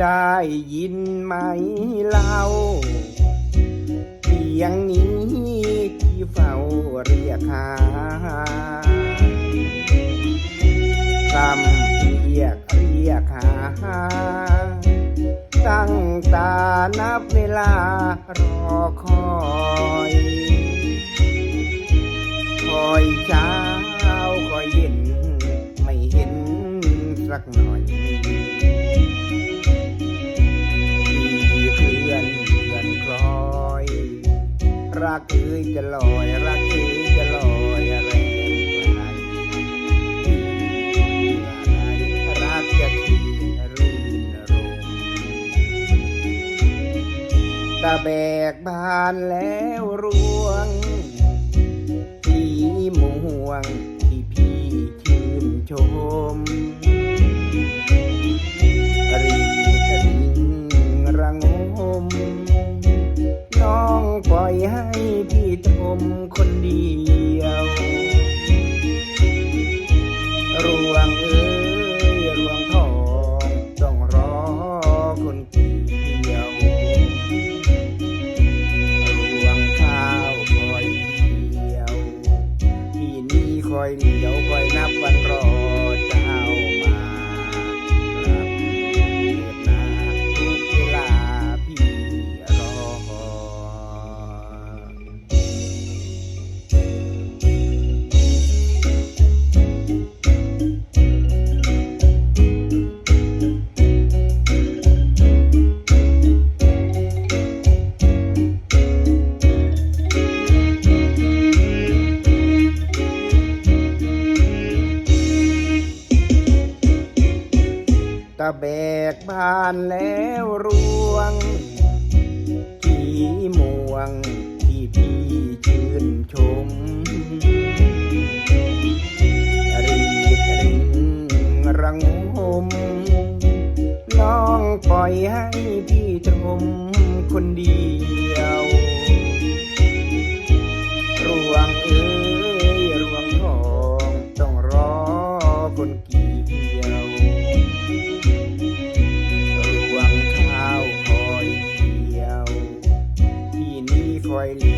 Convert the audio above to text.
ได้ยินไหมเล่าเสียงนี้ที่เฝ้าเรียกหาคำเรียกเรียกหา ตั้งตานับเวลารอคอย คอยเช้าคอยเย็นไม่เห็นสักหน่อย รักเอ้ยจะลอยรักเอ้ยจะลอยอะไรอะไรรักจะที่รื่นรมตะแบกบานแล้วร่วงสีม่วง ปล่อยให้พี่ทมคนเดียวรวงเอ้ยรวงทองต้องรอคนเกี่ยวรวงข้าวคอยเดียวที่นี่คอยเดียวคอยนับวันรอ ตะแบกบานแล้วร่วงที่ม่วงที่พี่ชื่นชมรีดริงระงมน้องปล่อยให้พี่ชมคนเดียวรวงเอ้ยรวงทองต้องรอคนเกี่ยว รวงข้าวคอยเกี่ยว ที่นี่คอยเลีย